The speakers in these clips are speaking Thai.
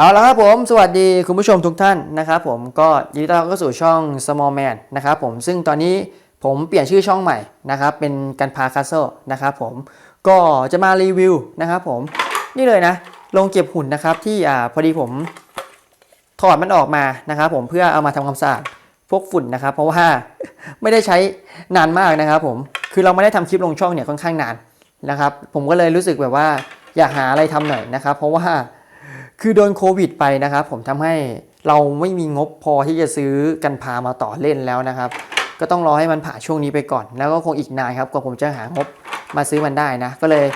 เอาละครับผมสวัสดีคุณผู้ชมทุกท่านนะครับผมก็ยินดีต้อนรับเข้าสู่ช่อง Small Man นะครับผมซึ่งตอนนี้ผมเปลี่ยนชื่อช่องใหม่นะครับเป็นกันพาคา s เซนะครับผมก็จะมารีวิวนะครับผมนี่เลยนะลงเก็บหุ่นนะครับที่อ่าพอดีผมถอดมันออกมานะครับผมเพื่อเอามาทำความสะอาดพวกฝุ่นนะครับ เพราะว่าไม่ได้ใช้นานมากนะครับผมคือเราไม่ได้ทำคลิปลงช่องเนี่ยค่อนข้างนานนะครับผมก็เลยรู้สึกแบบว่าอยากหาอะไรทำหน่อยนะครับ เพราะว่า คือโดนโควิดไปนะครับ ผมทำให้เราไม่มีงบพอที่จะซื้อกันพามาต่อเล่นแล้วนะครับ ก็ต้องรอให้มันผ่านช่วงนี้ไปก่อน แล้วก็คงอีกนานครับกว่าผมจะหางบมาซื้อมันได้นะ ก็เลย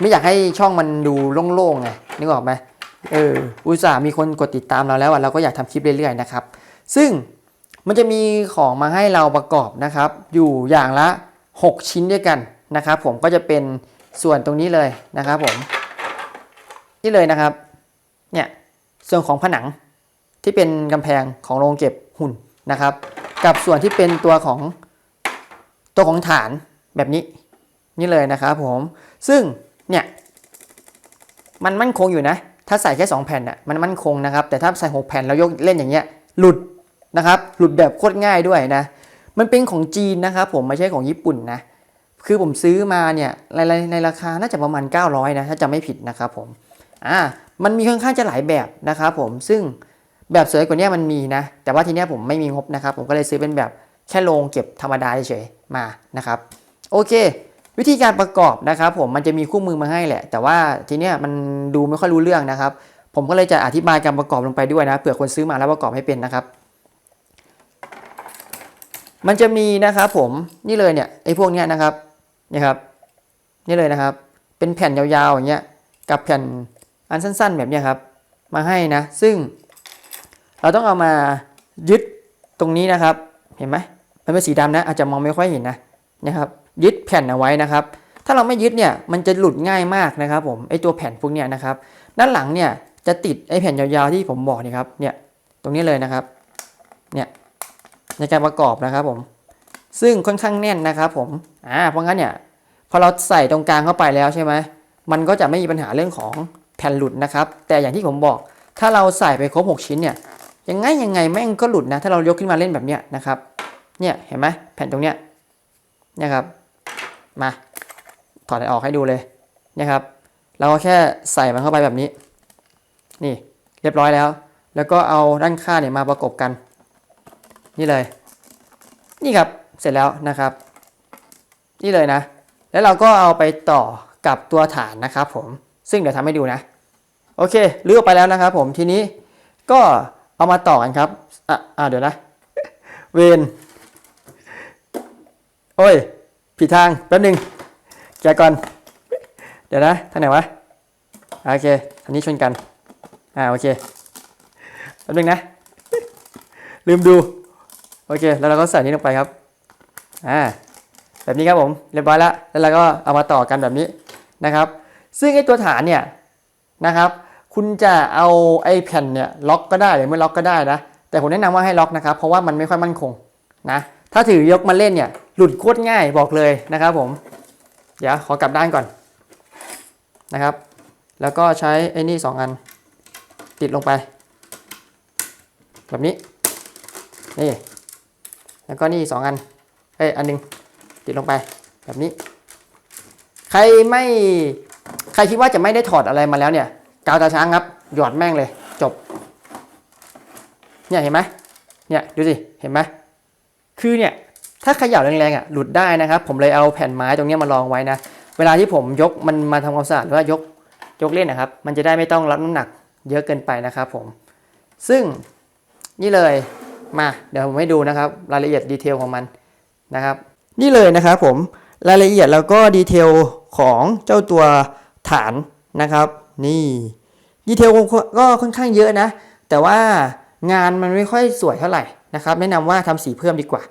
ไม่อยากให้ช่องมันดูโล่งๆไงนึกออกไหมเอออุตส่าห์มีคนกดติดตามเราแล้วอะเราก็อยากทำคลิปเรื่อยๆนะครับ ซึ่งมันจะมีของมาให้เราประกอบนะครับ อยู่อย่างละ 6 ชิ้นด้วยกันนะครับ ผมก็จะเป็นส่วนตรงนี้เลยนะครับ ผม นี่เลยนะครับ เนี่ยส่วนของผนังที่เป็นกำแพงของโรงเก็บหุ่นนะครับ กับส่วนที่เป็นตัวของตัวของฐานแบบนี้นี่เลยนะครับผมซึ่งเนี่ยมันมั่นคงอยู่นะ ถ้าใส่แค่ 2 แผ่นน่ะมันมั่นคงนะครับ แต่ถ้าใส่ 6 แผ่นแล้วยกเล่นอย่างเงี้ยหลุดนะครับหลุดแบบโคตรง่ายด้วยนะ มันเป็นของจีนนะครับผมไม่ใช่ของญี่ปุ่นนะคือผมซื้อมาเนี่ยในในในราคาน่าจะประมาณ 900นะถ้าจะไม่ผิดนะครับผมอ่า มันมีค่อนข้างจะหลายแบบนะครับผมซึ่งแบบสวยกว่านี้มันมีนะ แต่ว่าทีนี้ผมไม่มีงบนะครับ ผมก็เลยซื้อเป็นแบบแค่โรงเก็บธรรมดาเฉยๆมานะครับโอเค วิธีการประกอบนะครับ ผมมันจะมีคู่มือมาให้แหละ แต่ว่าทีนี้มันดูไม่ค่อยรู้เรื่องนะครับ ผมก็เลยจะอธิบายการประกอบลงไปด้วยนะเผื่อคนซื้อมาแล้วประกอบให้เป็นนะครับ มันจะมีนะครับผมนี่เลยเนี่ยไอ้พวกเนี้ยนะครับนี่ครับ นี่เลยนะครับ เป็นแผ่นยาวๆอย่างเงี้ยกับแผ่น อันสั้น ๆ แบบนี้ครับมาให้นะ ซึ่งเราต้องเอามายึดตรงนี้นะครับ เห็นไหมมันเป็นสีดำนะอาจจะมองไม่ค่อยเห็นนะนะครับยึดแผ่นเอาไว้นะครับ ถ้าเราไม่ยึดเนี่ยมันจะหลุดง่ายมากนะครับ ผมไอตัวแผ่นพวกเนี้ยนะครับ ด้านหลังเนี่ยจะติดไอแผ่นยาวๆที่ผมบอกนี่ครับเนี่ยตรงนี้เลยนะครับเนี่ยในการประกอบนะครับผม ซึ่งค่อนข้างแน่นนะครับ ผมอ่าเพราะงั้นเนี่ยพอเราใส่ตรงกลางเข้าไปแล้วใช่ไหมมันก็จะไม่มีปัญหาเรื่องของ แผ่นหลุดนะครับ แต่อย่างที่ผมบอก ถ้าเราใส่ไปครบ 6 ชิ้นเนี่ยยังไงยังไงแม่งก็หลุดนะ ถ้าเรายกขึ้นมาเล่นแบบเนี้ยนะครับเนี่ยเห็นไหมแผ่นตรงเนี้ยเนี่ยครับมาถอดออกให้ดูเลยเนี่ยครับเราก็แค่ใส่มันเข้าไปแบบนี้ นี่เรียบร้อยแล้ว แล้วก็เอาด้านข้างเนี่ยมาประกบกัน นี่เลย นี่ครับเสร็จแล้วนะครับ นี่เลยนะ แล้วเราก็เอาไปต่อกับตัวฐานนะครับผมซึ่งเดี๋ยวทำให้ดูนะ โอเคเลือกไปแล้วนะครับผมทีนี้ก็เอามาต่อกันครับอะอะเดี๋ยวนะ เวนโอ้ยผิดทางแป๊บหนึงแกก่อน เดี๋ยวนะทางไหนวะโอเคอันนี้ชนกันอ่าโอเคแป๊บหนึงนะ ลืมดู โอเค แล้วเราก็ใส่นี้ลงไปครับอ่าแบบนี้ครับผมเรียบร้อยแล้วแล้วเราก็เอามาต่อกันแบบนี้นะครับ ซึ่งไอ้ตัวฐานเนี่ยนะครับ คุณจะเอาไอ้แผ่นเนี่ยล็อกก็ได้หรือไม่ล็อกก็ได้นะ แต่ผมแนะนำว่าให้ล็อกนะครับ เพราะว่ามันไม่ค่อยมั่นคงนะ ถ้าถือยกมาเล่นเนี่ยหลุดโคตรง่ายบอกเลยนะครับผม เดี๋ยวขอกลับด้านก่อนนะครับ แล้วก็ใช้ไอ้นี่สองอันติดลงไป แบบนี้ นี่ แล้วก็นี่สองอัน เอ้ยอันหนึงติดลงไปแบบนี้ ใครไม่ใครคิดว่าจะไม่ได้ถอดอะไรมาแล้วเนี่ย กาวตาช้างครับ หยอดแม่งเลยจบ เนี่ยเห็นไหมเนี่ยดูสิเห็นไหมคือเนี่ยถ้าขย่าแรงๆอะหลุดได้นะครับ ผมเลยเอาแผ่นไม้ตรงนี้มาลองไว้นะ เวลาที่ผมยกมันมาทำความสะอาดหรือว่ายกยกเล่นนะครับ มันจะได้ไม่ต้องรับน้ำหนักเยอะเกินไปนะครับผม ซึ่งนี่เลยมาเดี๋ยวผมให้ดูนะครับ รายละเอียดดีเทลของมันนะครับ นี่เลยนะครับผมรายละเอียดแล้วก็ดีเทลของเจ้าตัวฐานนะครับ นี่ดีเทลก็ค่อนข้างเยอะนะ แต่ว่างานมันไม่ค่อยสวยเท่าไหร่นะครับ แนะนำว่าทำสีเพิ่มดีกว่า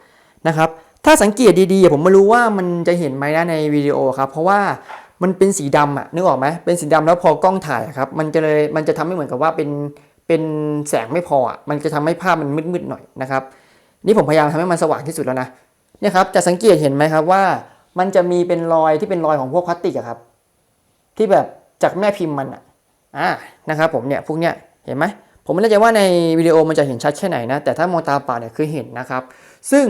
นะครับถ้าสังเกตดีๆ ผมไม่รู้ว่ามันจะเห็นไหมนะในวิดีโอครับเพราะว่ามันเป็นสีดำอะนึกออกไหมเป็นสีดำแล้วพอกล้องถ่ายครับมันจะเลยมันจะทำให้เหมือนกับว่าเป็นเป็นแสงไม่พออะมันจะทำให้ภาพมันมืดๆหน่อยนะครับนี่ผมพยายามทำให้มันสว่างที่สุดแล้วนะเนี่ยครับจะสังเกตเห็นไหมครับว่า มันจะมีเป็นรอยที่เป็นรอยของพวกพลาสติกอะครับ ที่แบบ จากแม่พิมพ์มันอะอ่านะครับผมเนี่ยพวกเนี้ยเห็นไหมผมไม่แน่ใจว่าในวิดีโอมันจะเห็นชัดแค่ไหนนะ แต่ถ้ามองตาเปล่าเนี่ยคือเห็นนะครับ ซึ่ง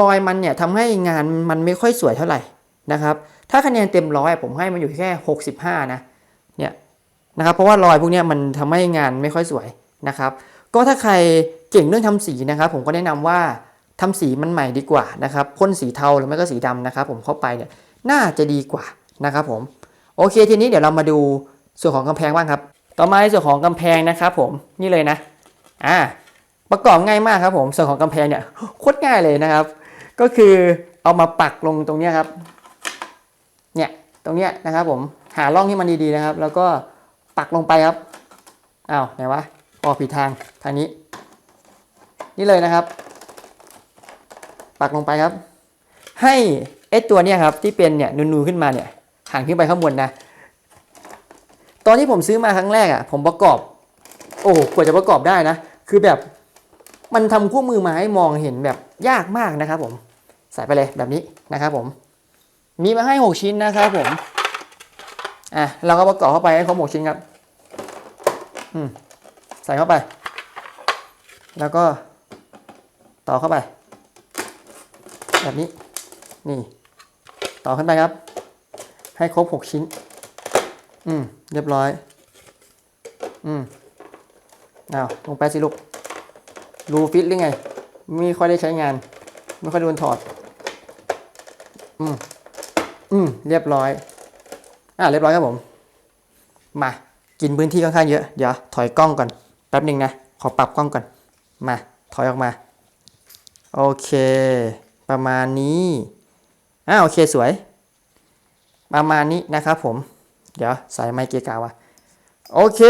รอยมันเนี่ยทำให้งานมันไม่ค่อยสวยเท่าไหร่นะครับ ถ้าคะแนนเต็มร้อยผมให้มันอยู่แค่ 65 นะเนี่ยนะครับเพราะว่ารอยพวกเนี้ยมันทำให้งานไม่ค่อยสวยนะครับ ก็ถ้าใครเก่งเรื่องทำสีนะครับ ผมก็แนะนำว่าทำสีมันใหม่ดีกว่านะครับพ่นสีเทาหรือไม่ก็สีดำนะครับ ผมเข้าไปเนี่ยน่าจะดีกว่านะครับผม โอเค ทีนี้เดี๋ยวเรามาดูส่วนของกำแพงบ้างครับ ต่อมาในส่วนของกำแพงนะครับผมนี่เลยนะอ่าประกอบง่ายมากครับผมส่วนของกำแพงเนี่ยโคตรง่ายเลยนะครับ ก็คือเอามาปักลงตรงนี้ครับเนี่ยตรงเนี้ยนะครับผมหาร่องที่มันดีๆนะครับ แล้วก็ปักลงไปครับอ้าวไหนวะออกผิดทางทางนี้ นี่เลยนะครับ ปักลงไปครับ ให้ไอตัวเนี้ยครับที่เป็นเนี่ยนูนๆขึ้นมาเนี่ย หันขึ้นไปข้างบนนะ ตอนที่ผมซื้อมาครั้งแรกอะ ผมประกอบ โอ้โหกว่าจะประกอบได้นะ คือแบบมันทำคู่มือมาให้มองเห็นแบบยากมากนะครับ ผม ใส่ไปเลยแบบนี้นะครับ ผม มีมาให้ 6 ชิ้นนะครับผม อะเราก็ประกอบเข้าไปให้ครบ6ชิ้นครับ อืมใส่เข้าไป แล้วก็ต่อเข้าไป แบบนี้ นี่ ต่อขึ้นไปครับ ให้ครบ6ชิ้น อืม เรียบร้อย อืมอ้าวลงไปสิลูก รูฟิตหรือไง ไม่ค่อยได้ใช้งาน ไม่ค่อยโดนถอด อืม อืม เรียบร้อย อ่าเรียบร้อยครับผม มา กินพื้นที่ค่อนข้างเยอะ เดี๋ยว ถอยกล้องก่อน แป๊บหนึ่งนะ ขอปรับกล้องก่อน มา ถอยออกมา โอเค ประมาณนี้ อ่าโอเคสวย ประมาณนี้นะครับผม เดี๋ยวใส่ไมเกียกาวะโอเค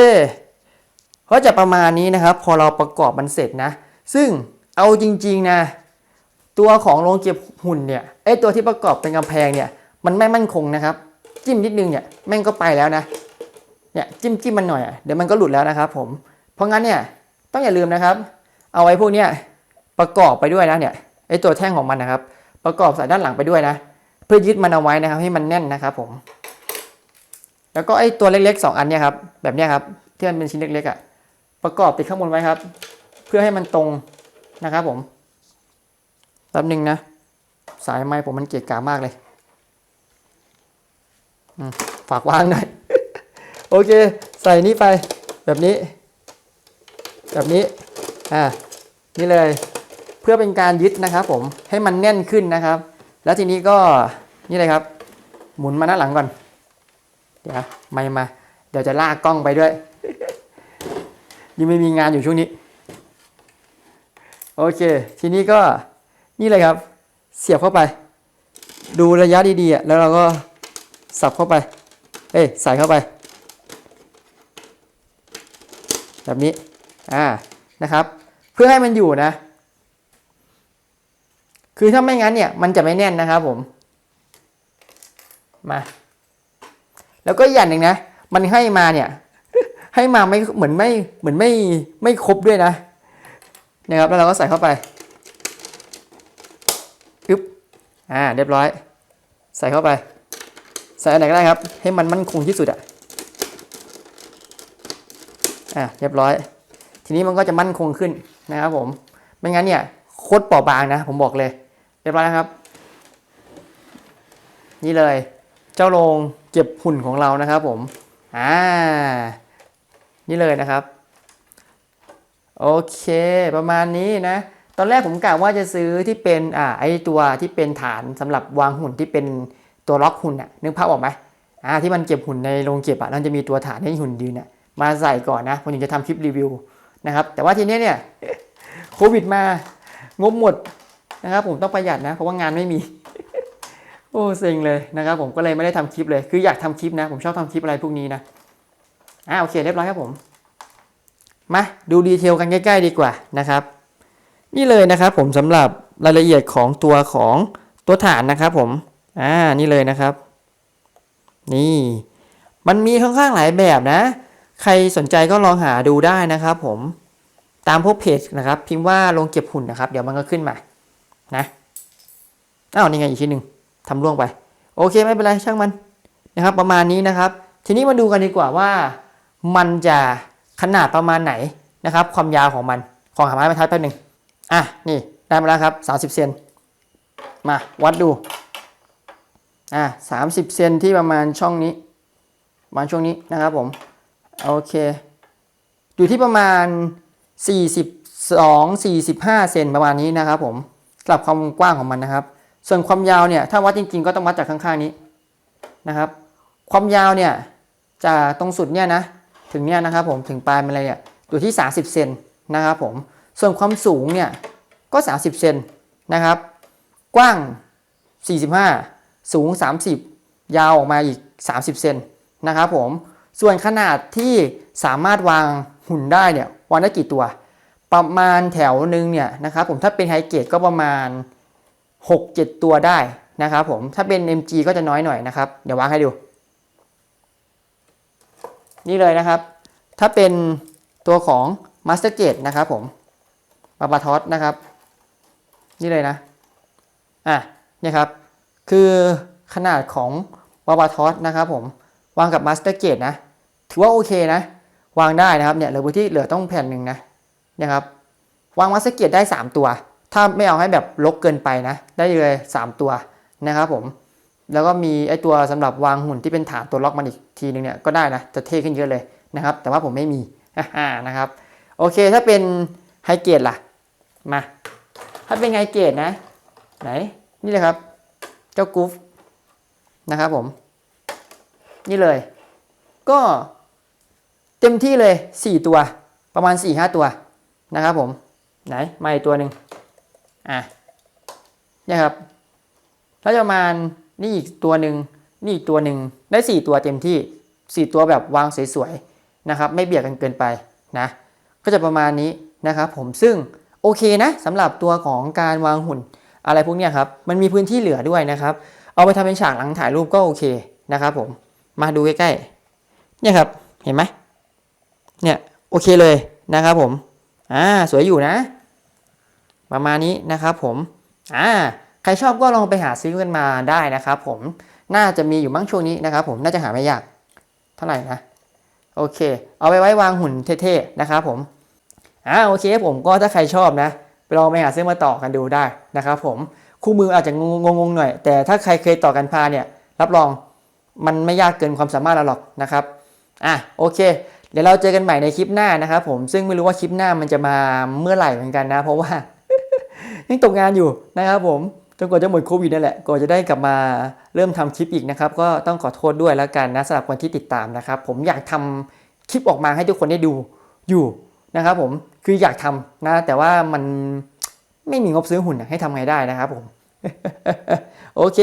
ก็จะประมาณนี้นะครับ พอเราประกอบมันเสร็จนะ ซึ่งเอาจริง ๆ นะ ตัวของโรงเก็บหุ่นเนี่ยไอตัวที่ประกอบเป็นกำแพงเนี่ย มันไม่มั่นคงนะครับ จิ้มนิดนึงเนี่ยแม่งก็ไปแล้วนะเนี่ยจิ้มจิ้มมันหน่อยอเดี๋ยวมันก็หลุดแล้วนะครับ ผม เพราะงั้นเนี่ยต้องอย่าลืมนะครับ เอาไว้พวกเนี้ยประกอบไปด้วยนะเนี่ยไอตัวแท่งของมันนะครับ ประกอบใส่ด้านหลังไปด้วยนะ เพื่อยึดมันเอาไว้นะครับ ให้มันแน่นนะครับ ผม แล้วก็ไอ้ตัวเล็กๆสองอันเนี่ยครับ แบบเนี้ยครับที่มันเป็นชิ้นเล็กๆอะ่ะ ประกอบติดข้างบนไว้ครับ เพื่อให้มันตรงนะครับ ผมแป๊บหนึงนะสายไม้ผมมันเกะกะมากเลยฝากวางหน่อย โอเค ใส่นี่ไปแบบนี้ แบบนี้อ่านี่เลย เพื่อเป็นการยึดนะครับ ผมให้มันแน่นขึ้นนะครับ แล้วทีนี้ก็นี่เลยครับ หมุนมาหน้าหลังก่อน เดี๋ยวไม่มา เดี๋ยวจะลากกล้องไปด้วยยังไม่มีงานอยู่ช่วงนี้ โอเค ทีนี้ก็นี่เลยครับ เสียบเข้าไป ดูระยะดีๆอะแล้วเราก็สับเข้าไป เอ้ยใส่เข้าไป แบบนี้ อ่า นะครับ เพื่อให้มันอยู่นะ คือถ้าไม่งั้นเนี่ยมันจะไม่แน่นนะครับผม มา แล้วก็อย่างหนึ่งนะ มันให้มาเนี่ย ให้มาไม่เหมือนไม่เหมือนไม่ไม่ครบด้วยนะนะครับแล้วเราก็ใส่เข้าไปอึ๊บอ่าเรียบร้อย ใส่เข้าไป ใส่อันไหนก็ได้ครับ ให้มันมั่นคงที่สุดอะอ่าเรียบร้อย ทีนี้มันก็จะมั่นคงขึ้นนะครับผม ไม่งั้นเนี่ยโคตรเปราะบางนะ ผมบอกเลย รียบร้อยแล้วครับ นี่เลย เจ้าโรงเก็บหุ่นของเรานะครับผมอ่านี่เลยนะครับ โอเค ประมาณนี้นะ ตอนแรกผมกะว่าจะซื้อที่เป็นอ่าไอตัวที่เป็นฐานสำหรับวางหุ่นที่เป็นตัวล็อกหุ่นน่ะนึกภาพออกไหมอ่าที่มันเก็บหุ่นในโรงเก็บอะแล้วมันจะมีตัวฐานให้หุ่นยืนน่ะมาใส่ก่อนนะผมถึงจะทำคลิปรีวิวนะครับ แต่ว่าทีเนี้ยเนี่ยโควิดมางบหมด นะครับผมต้องประหยัดนะเพราะว่างานไม่มี โอ้เซ็งเลยนะครับผมก็เลยไม่ได้ทำคลิปเลย คืออยากทำคลิปนะ ผมชอบทำคลิปอะไรพวกนี้นะอ่าโอเคเรียบร้อยครับผม มาดูดีเทลกันใกล้ๆดีกว่านะครับ นี่เลยนะครับผมสำหรับรายละเอียดของตัวของตัวฐานนะครับผมอ่านี่เลยนะครับ นี่ มันมีค่อนข้างหลายแบบนะ ใครสนใจก็ลองหาดูได้นะครับผมตามพวกเพจนะครับ พิมพ์ว่าลงเก็บหุ่นนะครับ เดี๋ยวมันก็ขึ้นมา นะอ้าวนี่ไงอีกชิ้นหนึ่งทำร่วงไป โอเคไม่เป็นไรช่างมันนะครับ ประมาณนี้นะครับ ทีนี้มาดูกันดีกว่าว่า มันจะขนาดประมาณไหนนะครับ ความยาวของมันของหาไม้บรรทัดแป๊บหนึ่งอะนี่ได้มาแล้วครับ 30เซนมาวัดดูอะ30เซนที่ประมาณช่องนี้ประมาณช่วงนี้นะครับผมโอเค อยู่ที่ประมาณ 42 45 เซนประมาณนี้นะครับผม สำหรับความกว้างของมันนะครับ ส่วนความยาวเนี่ยถ้าวัดจริง ๆ ก็ต้องวัดจากข้างๆนี้นะครับ ความยาวเนี่ยจากตรงสุดเนี่ยนะถึงเนี่ยนะครับผมถึงปลายมันเลยเนี่ยอยู่ที่ 30เซนนะครับผมส่วนความสูงเนี่ยก็ 30เซนนะครับ กว้าง 45 สูง 30 ยาวออกมาอีก 30เซนนะครับผมส่วนขนาดที่สามารถวางหุ่นได้เนี่ยวางได้กี่ตัว ประมาณแถวหนึ่งเนี่ยนะครับผมถ้าเป็นไฮเกรดก็ประมาณ 6-7 ตัวได้นะครับผมถ้าเป็น MG ก็จะน้อยหน่อยนะครับ เดี๋ยววางให้ดู นี่เลยนะครับ ถ้าเป็นตัวของ Master Gate นะครับผมบาบาทอสนะครับ นี่เลยนะอะเนี่ยครับ คือขนาดของบาบาทอสนะครับผมวางกับ Master Gate นะ ถือว่าโอเคนะ วางได้นะครับเนี่ยเหลือพื้นที่เหลือต้องแผ่นหนึ่งนะ นะครับวาง Master Gate ได้ 3 ตัว ถ้าไม่เอาให้แบบลกเกินไปนะ ได้เลย 3 ตัวนะครับผม แล้วก็มีไอตัวสำหรับวางหุ่นที่เป็นฐานตัวล็อกมันอีกทีนึงเนี่ยก็ได้นะ จะเท่ขึ้นเยอะเลยนะครับ แต่ว่าผมไม่มีนะครับ โอเค ถ้าเป็นไฮเกรดล่ะ มา ถ้าเป็นไฮเกรดนะ ไหน นี่เลยครับ เจ้ากูฟนะครับผม นี่เลย ก็เต็มที่เลย 4 ตัว ประมาณ 4-5 ตัว นะครับผม ไหนมาอีกตัวหนึ่งอะเนี่ยครับ แล้วจะประมาณนี่อีกตัวหนึ่งนี่อีกตัวหนึ่งได้ 4 ตัวเต็มที่ 4 ตัวแบบวางสวยๆนะครับ ไม่เบียดกันเกินไปนะ ก็จะประมาณนี้นะครับผมซึ่งโอเคนะสำหรับตัวของการวางหุ่นอะไรพวกนี้ครับ มันมีพื้นที่เหลือด้วยนะครับ เอาไปทำเป็นฉากหลังถ่ายรูปก็โอเคนะครับผม มาดูใกล้ๆ เนี่ยครับ เห็นไหมเนี่ยโอเคเลยนะครับผม อ่าสวยอยู่นะ ประมาณนี้นะครับผมอ่าใครชอบก็ลองไปหาซื้อกันมาได้นะครับผมน่าจะมีอยู่มั้งช่วงนี้นะครับผมน่าจะหาไม่ยากเท่าไหร่นะโอเค เอาไปไว้วางหุ่นเท่ๆนะครับผมอ่าโอเคผมก็ถ้าใครชอบนะไปลองไปหาซื้อมาต่อกันดูได้นะครับผมคู่มืออาจจะงงๆหน่อย แต่ถ้าใครเคยต่อกันพาเนี่ยรับรองมันไม่ยากเกินความสามารถเราหรอกนะครับอะโอเค ดี๋ยวเราเจอกันใหม่ในคลิปหน้านะครับผมซึ่งไม่รู้ว่าคลิปหน้ามันจะมาเมื่อไหร่เหมือนกันนะ เพราะว่ายังตกงานอยู่นะครับผมจนกว่าจะหมดโควิดนั่นแหละก็จะได้กลับมาเริ่มทำคลิปอีกนะครับ ก็ต้องขอโทษด้วยแล้วกันนะสำหรับคนที่ติดตามนะครับ ผมอยากทำคลิปออกมาให้ทุกคนได้ดูอยู่นะครับผมคืออยากทำนะ แต่ว่ามันไม่มีงบซื้อหุ่นให้ทำไงได้นะครับผม โอเค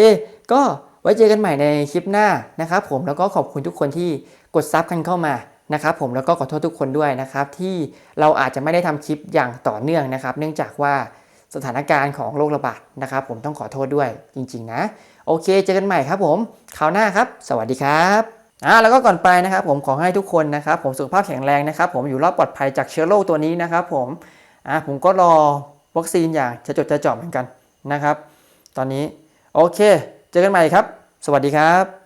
ก็ไว้เจอกันใหม่ในคลิปหน้านะครับผมแล้วก็ขอบคุณทุกคนที่กดซับกันเข้ามา นะครับผมแล้วก็ขอโทษทุกคนด้วยนะครับที่เราอาจจะไม่ได้ทำคลิปอย่างต่อเนื่องนะครับ เนื่องจากว่าสถานการณ์ของโรคระบาดนะครับ ผมต้องขอโทษด้วยจริง ๆ นะ โอเคเจอกันใหม่ครับผมคราวหน้าครับ สวัสดีครับอ่าแล้วก็ก่อนไปนะครับผมขอให้ทุกคนนะครับ ผมสุขภาพแข็งแรงนะครับ ผมอยู่รอดปลอดภัยจากเชื้อโรคตัวนี้นะครับ ผมอ่าผมก็รอวัคซีนอย่างจะจดจะจ่อเหมือนกันนะครับ ตอนนี้โอเค เจอกันใหม่ครับ สวัสดีครับ